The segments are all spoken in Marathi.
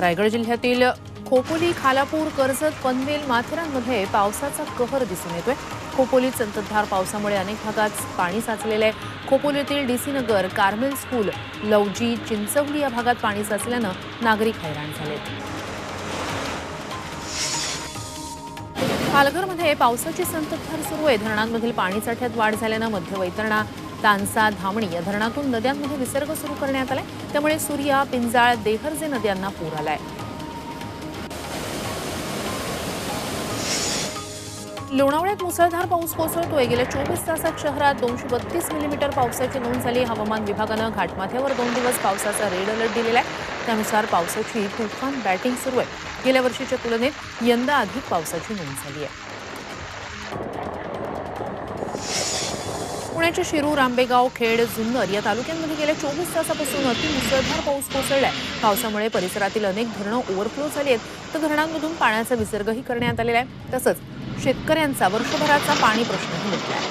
रायगड जिल्ह्यातील खोपोली खालापूर कर्जत पनवेल माथेरानमध्ये पावसाचा कहर दिसून येतोय. खोपोलीत संततधार पावसामुळे अनेक भागात पाणी साचलेलं आहे. खोपोलीतील DC Nagar Carmel school Lavji Chinchwali या भागात पाणी साचल्यानं नागरिक हैराण झालेत. पालघरमध्ये पावसाची संततधार सुरू आहे. धरणांमधील पाणीसाठ्यात वाढ झाल्यानं मध्य वैतरणा तानसा धामणी या धरणातून नद्यांमध्ये विसर्ग सुरू करण्यात आलाय. त्यामुळे सूर्या पिंजाळ देहरजे नद्यांना पूर आलाय. लोणावळ्यात मुसळधार पाऊस कोसळतोय. गेल्या चोवीस तासात शहरात दोनशे बत्तीस मिलीमीटर पावसाची नोंद झाली. हवामान विभागानं घाटमाथ्यावर दोन दिवस पावसाचा रेड अलर्ट दिलेला आहे. त्यानुसार पावसाची तुफान बॅटिंग सुरू आहे. गेल्या वर्षीच्या तुलनेत यंदा अधिक पावसाची नोंद झाली आहे. पुण्याच्या शिरूर आंबेगाव खेड जुन्नर या तालुक्यांमध्ये गेल्या चोवीस तासापासून अतिमुसळधार पाऊस कोसळलाय. पावसामुळे परिसरातील अनेक धरणं ओव्हरफ्लो झाली आहेत. तर धरणांमधून पाण्याचा विसर्गही करण्यात आलेला आहे. तसंच शेतकऱ्यांचा वर्षभराचा पाणी प्रश्नही मिटलाय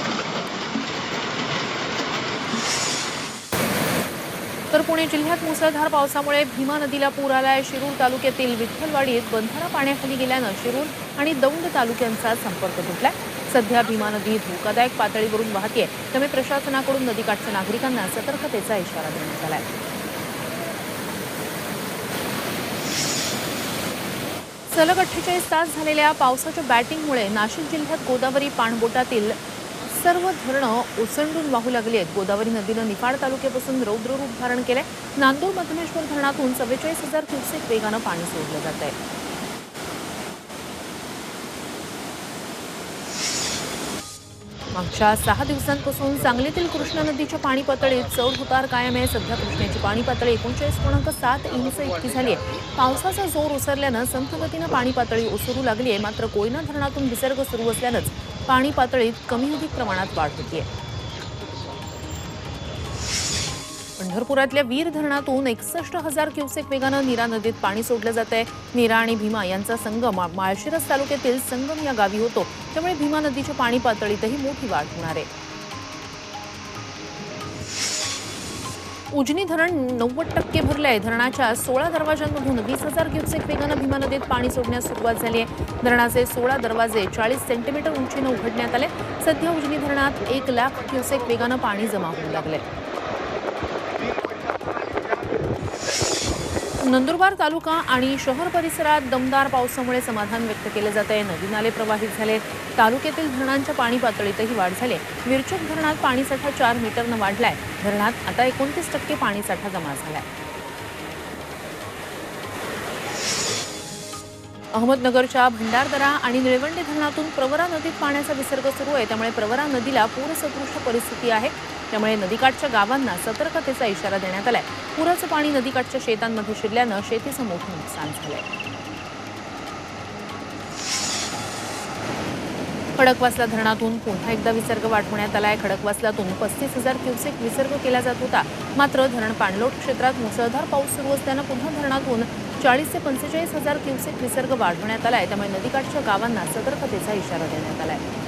तर पुणे जिल्ह्यात मुसळधार पावसामुळे भीमा नदीला पूर आलाय. शिरूर तालुक्यातील विठ्ठलवाडीत बंधारा पाण्याखाली गेल्यानं शिरूर आणि दौंड तालुक्यांचा संपर्क तुटलाय. सध्या भीमा नदी धोकादायक पातळीवरून वाहते त्यामुळे प्रशासनाकडून नदीकाठच्या नागरिकांना सतर्कतेचा इशारा देण्यात आलाय. सलग अठ्ठेचाळीस तास झालेल्या पावसाच्या बॅटिंगमुळे नाशिक जिल्ह्यात गोदावरी पाणबोटातील सर्व धरणं ओसंडून वाहू लागली आहेत. गोदावरी नदीनं निफाड तालुक्यापासून रौद्र रूप धारण केलंय. नांदूर मधमेश्वर धरणातून चव्वेचाळीस हजार क्युसेक वेगानं पाणी सोडलं जात आहे. मागच्या सहा दिवसांपासून सांगलीतील कृष्णा नदीच्या पाणी पातळीत चढ उतार कायम आहे. सध्या कृष्णेची पाणी पातळी एकोणचाळीस पूर्णांक सात इंच इतकी झाली आहे. पावसाचा जोर ओसरल्यानं संथ गतीनं पाणी पातळी ओसरू लागली आहे. मात्र कोयना धरणातून विसर्ग सुरू असल्यानंच पाणी पातळीत कमी अधिक प्रमाणात वाढ होतीये. पंढरपुरातल्या वीर धरणातून एकसष्ट हजार क्युसेक वेगानं नीरा नदीत पाणी सोडलं जात आहे. नीरा आणि भीमा यांचा संगम माळशिरस तालुक्यातील संगम या गावी होतो. त्यामुळे भीमा नदीच्या पाणी पातळीतही मोठी वाढ होणार आहे. उजनी धरण नव्वद टक्के भरले आहे. धरणाच्या सोळा दरवाजांमधून वीस हजार क्युसेक वेगानं भीमा नदीत पाणी सोडण्यास सुरुवात झाली आहे. धरणाचे सोळा दरवाजे चाळीस सेंटीमीटर उंचीनं उघडण्यात आले. सध्या उजनी धरणात एक लाख क्युसेक वेगानं पाणी जमा होऊ लागले नंदुरबार तालुका आणि शहर परिसरात दमदार पावसामुळे समाधान व्यक्त केले जात आहे नदी नाले प्रवाहित झाले. तालुक्यातील धरणांच्या पाणी पातळीतही वाढ झाली. विरचूक धरणात पाणीसाठा चार मीटरनं वाढलाय. धरणात आता एकोणतीस टक्के पाणीसाठा जमा झालाय. अहमदनगरच्या भंडारदरा आणि निळवंडे धरणातून प्रवरा नदीत पाण्याचा विसर्ग सुरू आहे. त्यामुळे प्रवरा नदीला पूरसदृश परिस्थिती आहे. त्यामुळे नदीकाठच्या गावांना सतर्कतेचा इशारा देण्यात आलाय. पुराचं पाणी नदीकाठच्या शेतांमध्ये शिरल्यानं शेतीचं मोठं नुकसान झालंय. खडकवासला धरणातून पुन्हा एकदा विसर्ग वाढवण्यात आलाय खडकवासलातून पस्तीस हजार क्युसेक विसर्ग केला जात होता. मात्र धरण पाणलोट क्षेत्रात मुसळधार पाऊस सुरू असल्यानं पुन्हा धरणातून चाळीस ते पंचेचाळीस हजार क्युसेक विसर्ग वाढवण्यात आलाय त्यामुळे नदीकाठच्या गावांना सतर्कतेचा इशारा देण्यात आलाय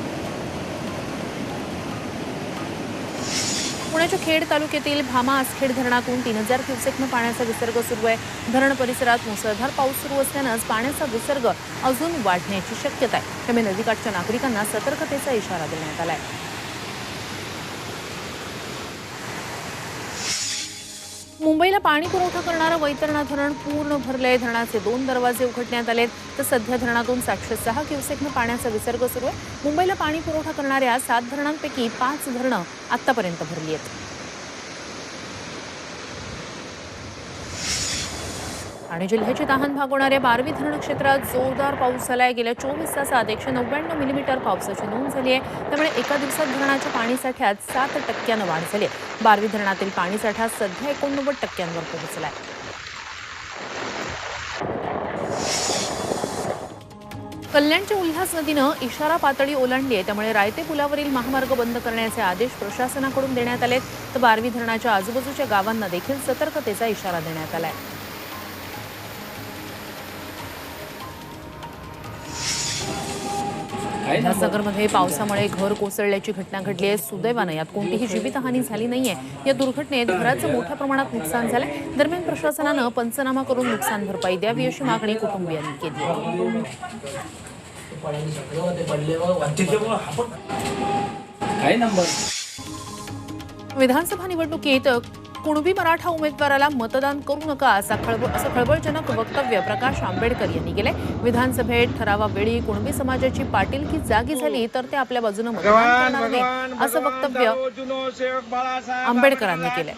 पुण्याच्या खेड तालुक्यातील भामा आसखेड धरणातून तीन हजार क्युसेकनं पाण्याचा विसर्ग सुरू आहे. धरण परिसरात मुसळधार पाऊस सुरू असल्यानंच पाण्याचा विसर्ग अजून वाढण्याची शक्यता आहे. त्यामुळे नदीकाठच्या नागरिकांना सतर्कतेचा इशारा देण्यात आला आहे मुंबईला पाणी पुरवठा करणारं वैतरणा धरण पूर्ण भरलंय. धरणाचे दोन दरवाजे उघडण्यात आलेत. तर सध्या धरणातून सातशे सहा क्युसेकनं पाण्याचा विसर्ग सुरू आहे. मुंबईला पाणी पुरवठा करणाऱ्या सात धरणांपैकी पाच धरणं आतापर्यंत भरली आहेत. आणि जिल्ह्याची तहान भागवणाऱ्या बारवी धरण क्षेत्रात जोरदार पाऊस झालाय. गेल्या चोवीस तासात एकशे नव्याण्णव मिलीमीटर पावसाची नोंद झाली आहे. त्यामुळे एका दिवसात धरणाच्या पाणीसाठ्यात सात टक्क्यानं वाढ झाली आहे. बारवी धरणातील पाणीसाठा सध्या एकोणनव्वद टक्क्यांवर पोहोचलाय. कल्याणच्या उल्हास नदीनं इशारा पातळी ओलांडली आहे. त्यामुळे रायते पुलावरील महामार्ग बंद करण्याचे आदेश प्रशासनाकडून देण्यात आलेत. तर बारवी धरणाच्या आजूबाजूच्या गावांना देखील सतर्कतेचा इशारा देण्यात आलाय. उल्हासनगरमध्ये पावसामुळे घर कोसळल्याची घटना घडली आहे. सुदैवानं यात कोणतीही जीवितहानी झाली नाहीये. या दुर्घटनेत घराचं मोठ्या प्रमाणात नुकसान झालंय. दरम्यान प्रशासनानं पंचनामा करून नुकसान भरपाई द्यावी अशी मागणी कुटुंबियांनी केली आहे. विधानसभा निवडणुकीत कुणबी मराठा उमेदवाराला मतदान करू नका असा खळबळ असं खळबळजनक वक्तव्य प्रकाश आंबेडकर यांनी केलंय. विधानसभेत ठरावावेळी कुणबी समाजाची पाटीलकी जागी झाली तर ते आपल्या बाजूनं मतदान करणार नाही असं वक्तव्य आंबेडकरांनी केलंय.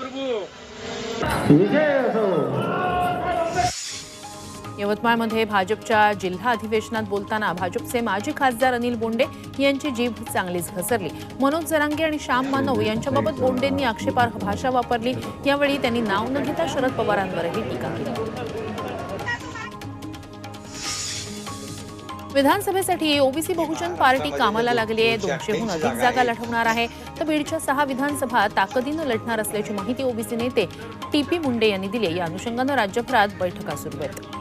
यवतमाळमध्ये भाजपच्या जिल्हा अधिवेशनात बोलताना भाजपचे माजी खासदार अनिल बोंडे यांची जीभ चांगलीच घसरली. मनोज जरांगे आणि श्याम मानव यांच्याबाबत बोंडेंनी आक्षेपार्ह भाषा वापरली. यावेळी त्यांनी नाव न घेता शरद पवारांवरही टीका केली. विधानसभेसाठी ओबीसी बहुजन पार्टी कामाला लागली आहे. दोनशेहून अधिक जागा लढवणार आहे. तर बीडच्या सहा विधानसभा ताकदीनं लढणार असल्याची माहिती ओबीसी नेते टी पी मुंडे यांनी दिली या अनुषंगानं राज्यभरात बैठका सुरू आहेत.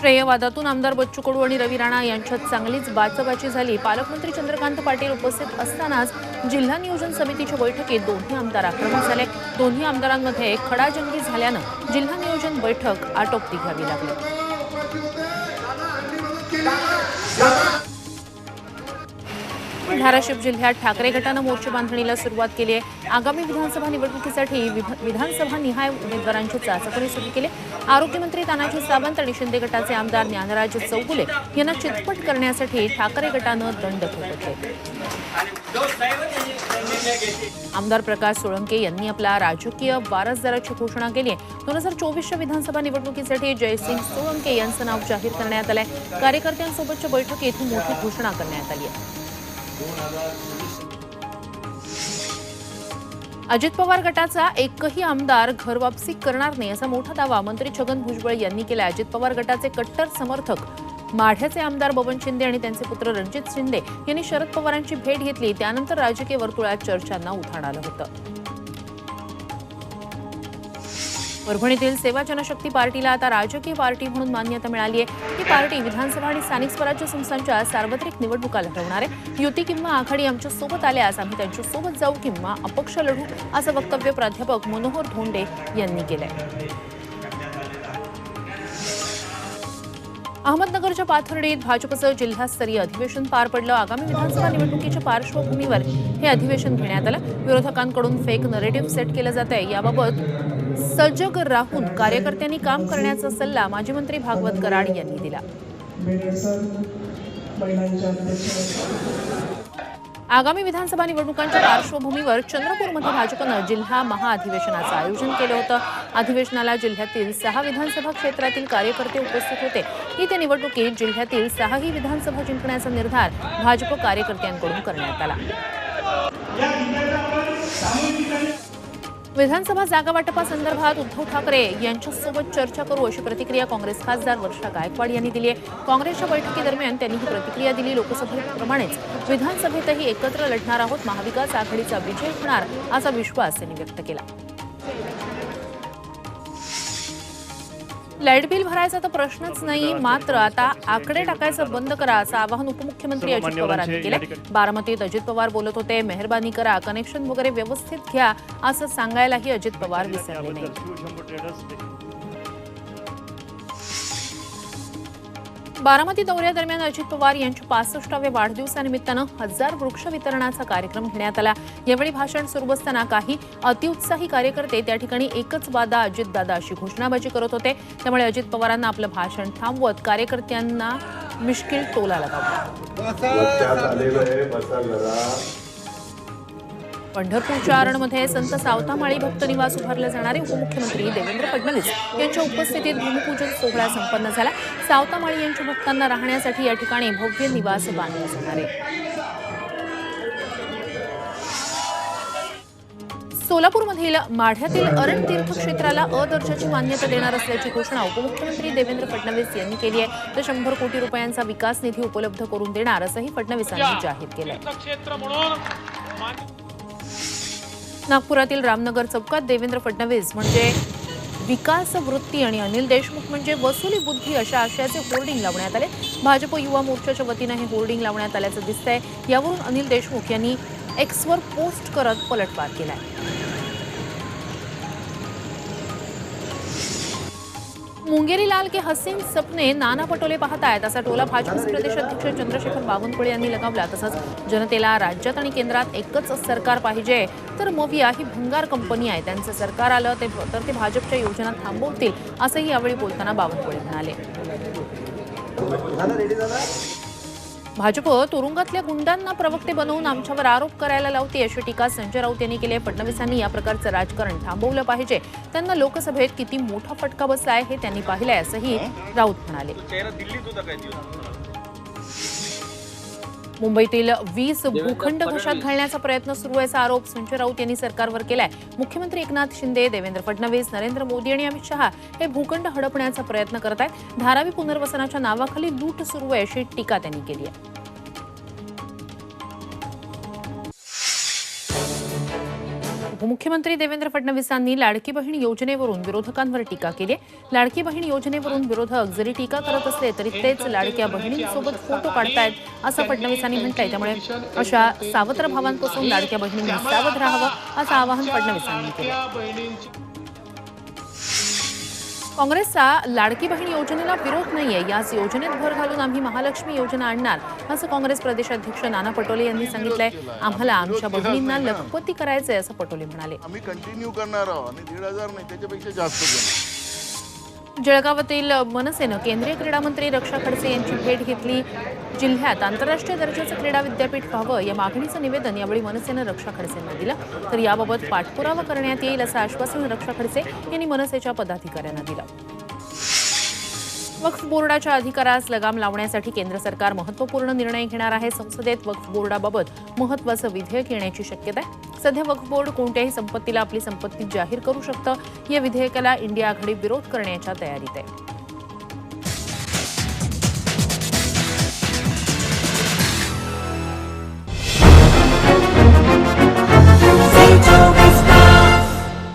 श्रेयवादातून आमदार बच्चू कडू आणि रवी राणा यांच्यात चांगलीच बाचाबाची झाली. पालकमंत्री चंद्रकांत पाटील उपस्थित असतानाच जिल्हा नियोजन समितीच्या बैठकीत दोन्ही आमदार आक्रमक झाले. दोन्ही आमदारांमध्ये खडाजंगी झाल्यानं जिल्हा नियोजन बैठक आटोपती घ्यावी लागली. धाराशिव जिल्ह्यात ठाकरे गटानं मोर्चे बांधणीला सुरुवात केली आहे. आगामी विधानसभा निवडणुकीसाठी विभ- विधानसभा निहाय उमेदवारांची चाचपणी सुरू केली आरोग्यमंत्री तानाजी सावंत आणि शिंदे गटाचे आमदार ज्ञानराज चौगुले यांना चितपट करण्यासाठी ठाकरे गटानं दंड ठोकवले आमदार प्रकाश सोळंके यांनी आपला राजकीय वारसदाराची घोषणा केली आहे. दोन हजार चोवीसच्या विधानसभा निवडणुकीसाठी जयसिंग सोळंके यांचं नाव जाहीर करण्यात आलंय. कार्यकर्त्यांसोबतच्या बैठकीत मोठी घोषणा करण्यात आली आहे. अजित पवार गटाचा एकही आमदार घरवापसी करणार नाही असा मोठा दावा मंत्री छगन भुजबळ यांनी केला अजित पवार गटाचे कट्टर समर्थक माढ्याचे आमदार बबन शिंदे आणि त्यांचे पुत्र रणजित शिंदे यांनी शरद पवारांची भेट घेतली. त्यानंतर राजकीय वर्तुळात चर्चांना उधाण आलं होतं. परभणीतील सेवा जनशक्ती पार्टीला आता राजकीय पार्टी म्हणून मान्यता मिळाली आहे ही पार्टी विधानसभा आणि स्थानिक स्वराज्य संस्थांच्या सार्वत्रिक निवडणुका लढवणार आहे. युती किंवा आघाडी आमच्यासोबत आल्यास आम्ही त्यांच्यासोबत जाऊ किंवा अपक्ष लढू असं वक्तव्य प्राध्यापक मनोहर धोंडे यांनी केलंय. अहमदनगरच्या पाथर्डीत भाजपचं जिल्हास्तरीय अधिवेशन पार पडलं. आगामी विधानसभा निवडणुकीच्या पार्श्वभूमीवर हे अधिवेशन घेण्यात आलं. विरोधकांकडून फेक नरेटिव्ह सेट केलं जात आहे याबाबत सजग राहून कार्यकर्त्यांनी काम करण्याचा सल्ला माजी मंत्री भागवत कराड यांनी दिला. आगामी विधानसभा निवडणुकांच्या पार्श्वभूमीवर चंद्रपूरमध्ये भाजपनं जिल्हा महाअधिवेशनाचं आयोजन केलं होतं. अधिवेशनाला जिल्ह्यातील सहा विधानसभा क्षेत्रातील कार्यकर्ते उपस्थित होते. येत्या निवडणुकीत जिल्ह्यातील सहाही विधानसभा जिंकण्याचा निर्धार भाजप कार्यकर्त्यांकडून करण्यात आला. विधानसभा जागा वाटपासंदर्भात उद्धव ठाकरे यांच्यासोबत चर्चा करू अशी प्रतिक्रिया काँग्रेस खासदार वर्षा गायकवाड यांनी दिली आहे. काँग्रेसच्या बैठकीदरम्यान त्यांनी ही प्रतिक्रिया दिली. लोकसभेप्रमाणेच विधानसभेतही एकत्र लढणार आहोत. महाविकास आघाडीचा विजय होणार असा विश्वास त्यांनी व्यक्त केला. लाइट बिल भरायचा तर प्रश्नच नाही. मात्र आता आकडे टाकायचं बंद करा असं आवाहन उपमुख्यमंत्री अजित पवारांनी केलंय. बारामतीत अजित पवार बोलत होते मेहरबानी करा कनेक्शन वगैरे व्यवस्थित घ्या असं सांगायलाही अजित पवार विसरले नाही. बारामती दौऱ्यादरम्यान अजित पवार यांच्या पासष्टाव्या वाढदिवसानिमित्तानं हजार वृक्ष वितरणाचा कार्यक्रम घेण्यात आला. यावेळी भाषण सुरू असताना काही अतिउत्साही कार्यकर्ते त्या ठिकाणी एकच वादा अजितदादा अशी घोषणाबाजी करत होते. त्यामुळे अजित पवारांना आपलं भाषण थांबवत कार्यकर्त्यांना मिश्किल टोला लगावला. पंढरपूरच्या आरणमध्ये संत सावतामाळी भक्त निवास उभारले जाणारे उपमुख्यमंत्री देवेंद्र फडणवीस यांच्या उपस्थितीत भूमिपूजन सोहळा संपन्न झाला. सावतामाळी यांच्या भक्तांना राहण्यासाठी या ठिकाणी भव्य निवास बांधले जाणार आहे. सोलापूरमधील माढ्यातील अरण तीर्थक्षेत्राला अ दर्जाची मान्यता देणार असल्याची घोषणा उपमुख्यमंत्री देवेंद्र फडणवीस यांनी केली आहे. तर शंभर कोटी रुपयांचा विकास निधी उपलब्ध करून देणार असंही फडणवीसांनी जाहीर केलं आहे नागपुरातील रामनगर चौकात देवेंद्र फडणवीस म्हणजे विकास वृत्ती आणि अनिल देशमुख म्हणजे वसुली बुद्धी अशा आशयाचे होर्डिंग लावण्यात आले. भाजप युवा मोर्चाच्या वतीनं हे होर्डिंग लावण्यात आल्याचं दिसतंय. यावरून अनिल देशमुख यांनी एक्सवर पोस्ट करत पलटवार केलाय. मुंगेरी लाल के हसीन सपने नाना पटोले पाहतायत असा टोला भाजपचे प्रदेशाध्यक्ष चंद्रशेखर बावनकुळे यांनी लगावला. तसंच जनतेला राज्यात आणि केंद्रात एकच सरकार पाहिजे तर मविया ही भंगार कंपनी आहे. त्यांचं सरकार आलं ते तर ते भाजपच्या योजना थांबवतील असंही यावेळी बोलताना बावनकुळे म्हणाले. भाजप तुरुंगातल्या गुंडांना प्रवक्ते बनवून आमच्यावर आरोप करायला लावते अशी टीका संजय राऊत यांनी केली आहे. फडणवीसांनी या प्रकारचं राजकारण थांबवलं पाहिजे. त्यांना लोकसभेत किती मोठा फटका बसला आहे हे त्यांनी पाहिलंय असंही राऊत म्हणाले. मुंबईतील वीस भूखंड घशात घालण्याचा प्रयत्न सुरू आहे असा आरोप संजय राऊत यांनी सरकारवर केलाय. मुख्यमंत्री एकनाथ शिंदे देवेंद्र फडणवीस नरेंद्र मोदी आणि अमित शहा हे भूखंड हडपण्याचा प्रयत्न करत आहेत धारावी पुनर्वसनाच्या नावाखाली लूट सुरू आहे अशी टीका त्यांनी केली आहे. मुख्यमंत्री देवेंद्र फडणवीसांनी लाडकी बहीण योजनेवरून विरोधकांवर टीका केली लाडकी बहीण योजनेवरून विरोधक जरी टीका करत असले तरी तेच लाडक्या बहिणींसोबत फोटो काढतायत असं फडणवीसांनी म्हटलंय. त्यामुळे अशा सावत्र भावांपासून लाडक्या बहिणींनी सावध राहावं असं आवाहन फडणवीसांनी केलं काँग्रेसचा लाडकी बहीण योजनेला विरोध नाहीये. याच योजनेत भर घालून आम्ही महालक्ष्मी योजना आणणार असं काँग्रेस प्रदेशाध्यक्ष नाना पटोले यांनी सांगितलंय. आम्हाला आमच्या बहिणींना लखपती करायचंय असं पटोले म्हणाले. आम्ही कंटिन्यू करणार आहोत. आणि दीड हजार नाही त्याच्यापेक्षा जास्त जळगावातील मनसेनं केंद्रीय क्रीडा मंत्री रक्षा खडसे यांची भेट घेतली. जिल्ह्यात आंतरराष्ट्रीय दर्जाचं क्रीडा विद्यापीठ व्हावं या मागणीचं निवेदन यावेळी मनसेनं रक्षा खडसेंना दिलं. तर याबाबत पाठपुरावा करण्यात येईल असं आश्वासन रक्षा खडसे यांनी मनसेच्या पदाधिकाऱ्यांना दिलं. वक्फ बोर्डाच्या अधिकारास लगाम लावण्यासाठी केंद्र सरकार महत्त्वपूर्ण निर्णय घेणार आहे. संसदेत वक्फ बोर्डाबाबत महत्वाचं विधेयक येण्याची शक्यता आहे. सध्या वक्फ बोर्ड कोणत्याही संपत्तीला आपली संपत्ती जाहीर करू शकतं. या विधेयकाला इंडिया आघाडी विरोध करण्याच्या तयारीत आहे.